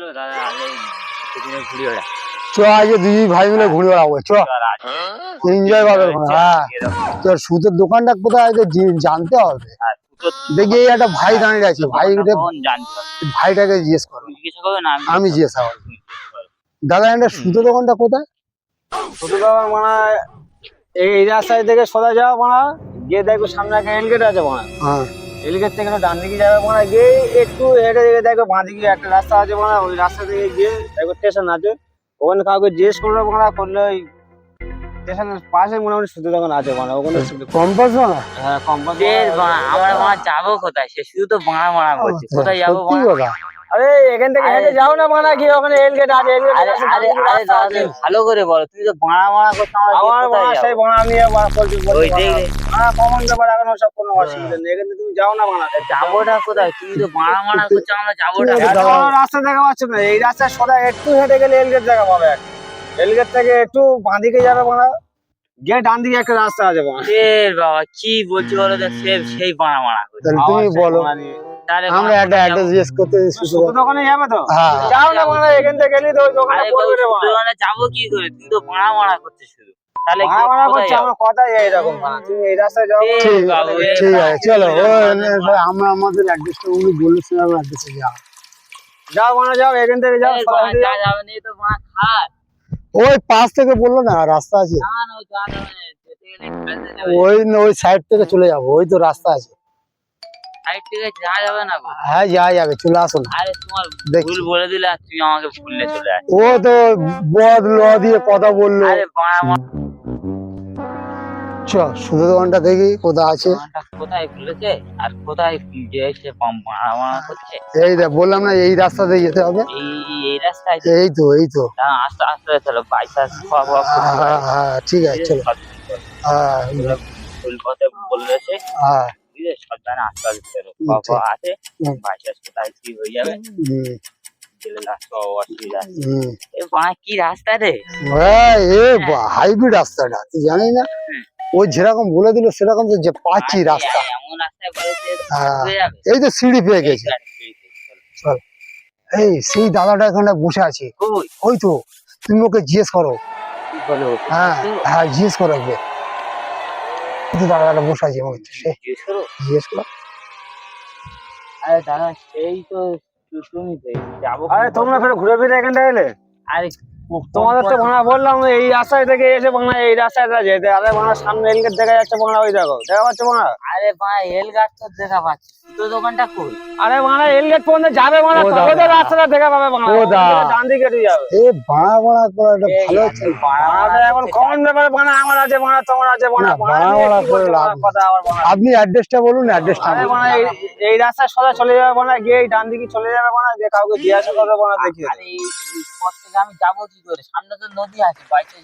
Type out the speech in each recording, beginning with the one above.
চলো দাদা আগে ঘুরি চ দুই ভাই মিলে ঘুরে বেড়াবো চ। এনজয় পাবে হ্যাঁ? তোর সুতোর দোকানটা কোথায় জানতে হবে। দেখি এই একটা ভাই দাঁড়িয়ে আছে ভাই ভাইটাকে জিজ্ঞেস করো। আমি জিজ্ঞেস করব। দাদা এটা সুতো দোকানটা কোথায়? ছোট বাবার মানে এই রাস্তায় থেকে সোজা যাওয়া মানে গিয়ে দেখো সামনে একটা এলগেট আছে মানে। হ্যাঁ। এলগেট থেকে ডান দিকে যাবে মানে গিয়ে একটু হেঁটে দিকে দেখো বাঁ দিকে একটা রাস্তা আছে মানে ওই রাস্তা থেকে গিয়ে দেখো স্টেশন আছে। ওখানে কাউকে জিজ্ঞেস করলে মানে করলে ওই স্টেশনের পাশে মোটামুটি সুতো দোকান আছে মানে ওখানে কম্পাস না হ্যাঁ কম্পাস আমরা যাব কোথায়? সে শুধু তো বাঁড়া মারা করছে। কোথায় যাব বাঁড়া? আরে এখান থেকে হেঁটে যাও না মানে গিয়ে ওখানে আছে আরে আরে আরে তুমি ভালো করে বলো তুমি তো বাঁড়া মারা করছ আমার সেই নিয়ে ওই হ্যাঁ কমন ব্যাপার এখন সব কোনো অসুবিধা নেই এখানে তুমি যাও না বানা যাবোটা কোথায়? তুমি তো বাঁড়া মারা করছ আমরা আছে। এত রাস্তা দেখা পাচ্ছ না এই রাস্তায় সোজা একটু হেঁটে গেলে এলগেট দেখা পাবে। একটা। এলগেট থেকে একটু বাঁদিকে যাবে মানে। গিয়ে ডান দিকে একটা রাস্তা আছে মানে এ বাবা কি বলছি বলো সে সেই বাঁড়া মারা তাহলে তুমি বলো আমরা একটা অ্যাড্রেস জিজ্ঞেস করতে সুতো দোকানে যাবে তো? হ্যাঁ। যাও না মানে এখান থেকে গেলে তো ওই দোকানে পড়বে রে বাবা। দোকানে যাব কি করে? তুমি তো বাঁড়া মারা করছ শুধু তাহলে মারা করছে আমার কথাই এইরকম মানে তুমি এই রাস্তায় যাও। ঠিক আছে ঠিক চলো আমরা আমাদের অ্যাড্রেসটা উনি বলেছিলাম অ্যাড্রেসে যাও যাও মানে যাও এখান থেকে যাও। যাবে না, তো বাঁড়া খায়। ওই পাশ থেকে বলল না রাস্তা আছে। ওই ওই সাইড থেকে চলে যাব ওই তো রাস্তা আছে। সাইড যাবে না হ্যাঁ যাওয়া যাবে চলে আসুন আরে তোমার দেখছি। বলে দিলে তুমি আমাকে ভুললে চলে ও তো বদ ল দিয়ে কথা বলল। চ সুতো দোকানটা দেখি কোথায় আছে? কোথায় খুলেছে আর কোথায় করছে? এই দেখ বললাম না এই রাস্তা দিয়ে যেতে হবে। এই এই রাস্তায় এই তো এই তো। আস্তে আস্তে চলো হ্যাঁ হ্যাঁ, হ্যাঁ ঠিক আছে চলো। হ্যাঁ ভুল পথে বললেছে হ্যাঁ। সাবধানে আস্তে আস্তে চলো খাওয়া খাওয়া আছে। কোথায় কি হয়ে যাবে? রাস্তা কি রে? হ্যাঁ হাইব্রিড রাস্তাটা তুই জানিস না? ওই যেরকম বলে দিল সেরকম তো যে পাচ্ছি রাস্তা। হ্যাঁ। হয়ে যাবে। এই তো সিঁড়ি পেয়ে গেছে। এই এই সেই দাদাটা এখানে বসে আছে। ওই তো তুমি ওকে জিজ্ঞেস করো। হ্যাঁ হ্যাঁ জিজ্ঞেস করো ওকে দাদাটা বসে আছে হচ্ছে সে জিজ্ঞেস করো। আরে দাদা সেই তো তুমি যাব আরে তোমরা ফের ঘুরে ফিরে এখানটা এলে? আরে তোমাদের তো ভাঙা বললাম এই রাস্তায় থেকে এসে ভাঙা এই রাস্তাটা যেতে। আরে ভাঙা সামনে এলকে দেখা যাচ্ছে ভাঙা ওই দেখো দেখা পাচ্ছে ভাঙা। আরে এল গাছ তো দেখা পাচ্ছি দোকানটা কই? আরে এলগেট পর্যন্ত যাবে তবে তো রাস্তাটা দেখা পাবে ও। ডান দিকে যাবে। এ বাড়া বাড়া করে এটা ভালো হচ্ছে আমি বাড়া ভাঙাটা মারা এখন করতে ব্যাপারে ভাঙা আমার আছে তোমার করে লাভ আপনি অ্যাড্রেসটা বলুন অ্যাড্রেসটা আরে এই রাস্তায় সোজা চলে যাবে ভাঙা গিয়ে এই ডান দিকে চলে যাবে ভাঙা যে কাউকে জিজ্ঞাসা করবে ভাঙা দেখি। আরে এই এই পথ থেকে আমি যাব কি করে? সামনে তো নদী আছে বাইকে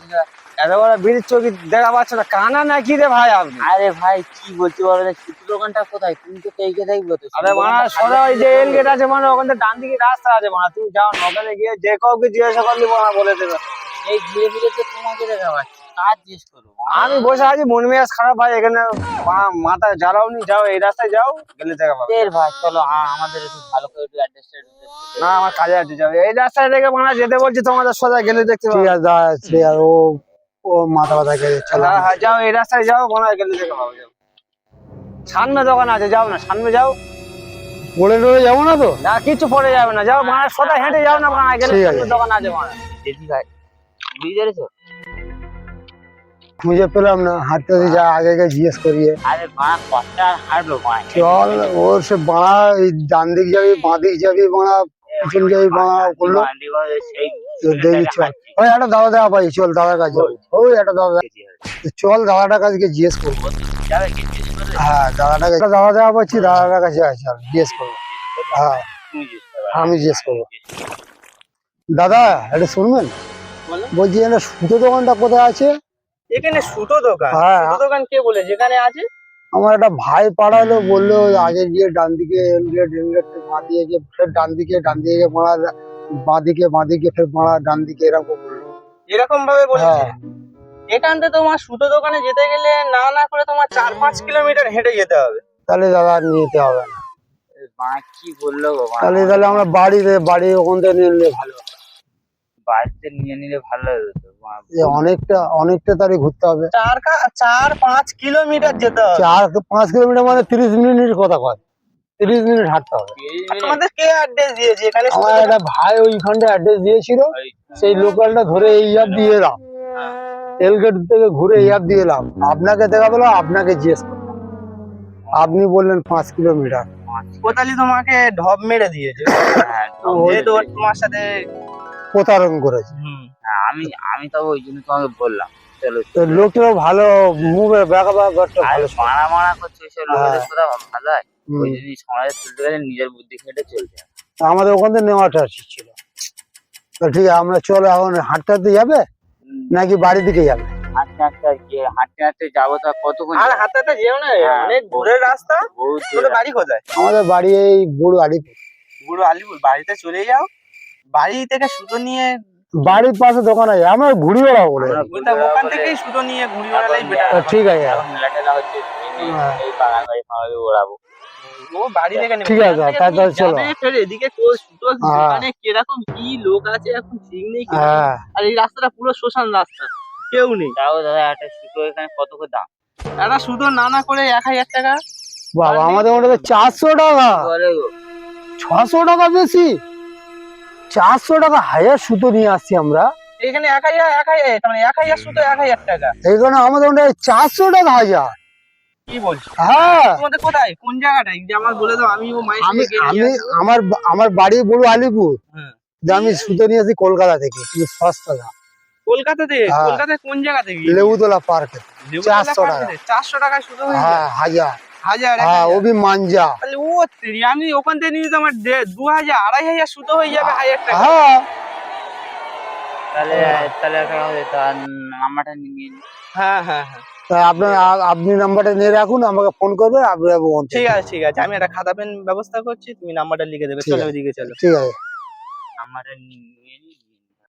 এত বড় ব্রিজ চৌকি দেখা পাচ্ছে না কানা নাকি রে ভাই আপনি? আরে ভাই কি বলছি বলো তো দোকানটা কোথায়? তুমি তো এইকে দেখবে তো আরে মানা সোজা ওই যে এল গেট আছে মানে ওখানে ডান দিকে রাস্তা আছে মানে তুমি যাও গিয়ে যে কাউকে জিজ্ঞাসা করলি মানা বলে দেবে। এই ঘিরে ফিরে তো তোমাকে দেখা পাচ্ছি কাজ জিজ্ঞেস করব আমি বসে আছি মন মেজাজ খারাপ ভাই এখানে মা- মাথা জ্বালাও নি যাও এই রাস্তায় যাও গেলে দেখা পাবে। ভাই চলো আমাদের একটু ভালো করে একটু অ্যাড্রেসটা না আমার কাজে আছে যাও এই রাস্তায় থেকে মানা যেতে বলছি তোমাদের সোজা গেলে দেখতে ঠিক আছে দাদা ঠিক আছে ও ও মাথা ব্যথা খেয়ে চলো। হ্যাঁ হ্যাঁ যাও এই রাস্তায় যাও মানা গেলে দেখা পাবে যাও। সামনে দোকান আছে যাও না সামনে যাও। পড়ে টরে যাব না তো? না কিছু পড়ে যাবে না যাও মানা সোজা হেঁটে যাও না মানা গেলে দোকান আছে মানা খুঁজে পেলাম না হাঁটতে হাঁটতে যা আগে আগে জিজ্ঞেস করিয়ে। আরে মা কষ্ট হাঁটলো মা চল ওর সে বাঁড়া এই ডান দিক যাবি বাঁ দিক যাবি বাঁড়া পিছন যাবি বাঁড়া করল। দেখি চল। ওই একটা দাদা দেখা পাই চল দাদার কাছে। ওই একটা দাদা চল দাদাটার কাছে জিজ্ঞেস করব হ্যাঁ দাদাটাকে দাদা দাদাটার কাছে আছে জিজ্ঞেস করব হ্যাঁ। আমি জিজ্ঞেস করব। দাদা এটা শুনবেন? বলছি এটা সুতো দোকানটা কোথায় আছে? এখানে সুতো দোকান। হ্যাঁ। সুতো দোকান কে বলে? যেখানে আছে? আমার একটা ভাই পাড়ালো বলল ওই আগে গিয়ে ডান দিকে বাঁ দিয়ে গিয়ে ফের ডান দিকে ডান দিকে গিয়ে বাঁ দিকে বাঁ দিকে ফের ডান দিকে এরকম বলল। এরকম ভাবে বলেছে? এখান থেকে তোমার সুতো দোকানে যেতে গেলে না না করে তোমার চার পাঁচ কিলোমিটার হেঁটে যেতে হবে। তাহলে দাদা আর নিতে হবে না। মা কি বলল গো তাহলে তাহলে আমরা বাড়িতে বাড়ি ওখান থেকে নিয়ে নিলে ভালো বাড়িতে নিয়ে নিলে ভালো হতো অনেকটা অনেকটা ঘুরতে হবে। চার কা- চার পাঁচ কিলোমিটার যেতে হবে। চার পাঁচ কিলোমিটার মানে তিরিশ মিনিট কথা কয়। তিরিশ মিনিট হাঁটতে হবে। মিনিট? তোমাদের কে অ্যাড্রেস দিয়েছে? এখানে আমার একটা ভাই ওইখানটা অ্যাড্রেস দিয়েছিল। সেই লোকালটা ধরে এই দিয়ে এলাম। রেলগেট থেকে ঘুরে অ্যাপ দিয়ে এলাম। আপনাকে দেখা পেলাম আপনাকে জিজ্ঞেস করলাম। আপনি বললেন পাঁচ কিলোমিটার। কোতালি তোমাকে ঢপ মেরে দিয়েছে। হ্যাঁ, যেহেতু তোমার সাথে প্রতারণ করেছে। হ্যাঁ, আমি আমি তো ওই জন্য তোমাকে বললাম। লোকটাও ভালো মুভে ব্যাকা ব্যাপারটা আর ভালো মারা মারা করছে সে লোকেদের হ্যাঁ। কথা ভালো হয়। ওই জন্য সমাজে চলতে গেলে নিজের বুদ্ধি খেটে চলতে আমাদের ওখান থেকে নেওয়াটা উচিত ছিল। তো ঠিক আছে আমরা চলো এখন হাঁটতে যাবে? নাকি বাড়ির দিকে যাবে? হাঁটতে হাঁটতে হাঁটতে হাঁটতে যাব তো কতক্ষণ আর যাব? হাতে হাতে যেও না হ্যাঁ, অনেক দূরের রাস্তা বহুত তোদের বাড়ি কোথায়? আমাদের বাড়ি এই বুড়ো আলিপুর। বুড়ো আলিপুর বাড়িতে চলে যাও বাড়ি থেকে সুতো নিয়ে বাড়ির পাশে দোকান আছে আমরা ঘুরি বেড়াবো ওখান থেকেই সুতো নিয়ে ঘুরি বেড়ালেই বেটার ঠিক আছে। এখন এই- হ্যাঁ। ওড়াবো ও বাড়ি থেকে ঠিক আছে, এখান চলো। এদিকে হ্যাঁ। কীরকম কি লোক আছে এখন ঠিক নেই। হ্যাঁ। আর এই রাস্তাটা পুরো শ্মশান রাস্তা কেউ নেই। তাও দাদা একটা সুতো এখানে কত করে দাম? একটা সুতো নানা করে এক হাজার টাকা। বাবা আমাদের ওটা চারশো টাকা। ছশো টাকা বেশি? চারশো টাকা হাজার সুতো নিয়ে আসছি আমরা। এখানে এক হাজার এক হাজার মানে এক হাজার সুতো এক হাজার টাকা। এইখানে আমাদের ওটা চারশো টাকা হাজার। কি বলছো? হ্যাঁ। তোমাদের কোথায়? কোন জায়গাটায়? যে আমার বলে দাও আমি ও মায়ের আমি আমি আমার আমার বাড়ি বড় আলিপুর। হুম। আমি সুতো নিয়ে আসি কলকাতা থেকে কিন্তু সস্তা দাম কলকাতা থেকে? হ্যাঁ। কোন জায়গা থেকে? লেবুতলা পার্কে দেবতলা 400 পার টাকা। চারশো টাকায় সুতো হ্যাঁ হাজার। হাজার হ্যাঁ। ওবি মাঞ্জা। তাহলে ও আমি ওখান থেকে নিয়ে আমার দু হাজার আড়াই হাজার সুতো হয়ে যাবে হাজার টাকা। হ্যাঁ। তাহলে তাহলে একটা তার নাম্বারটা নিয়ে নিন। হ্যাঁ হ্যাঁ হ্যাঁ। তা আপনার আ- আপনি নাম্বারটা নিয়ে রাখুন আমাকে ফোন করবে আপনি ওখান থেকে- ঠিক আছে ঠিক আছে আমি একটা খাতা পেন ব্যবস্থা করছি তুমি নাম্বারটা লিখে দেবে ঠিক চলো আছে। ওইদিকে চলো। ঠিক আছে। নাম্বারটা নিয়ে নিন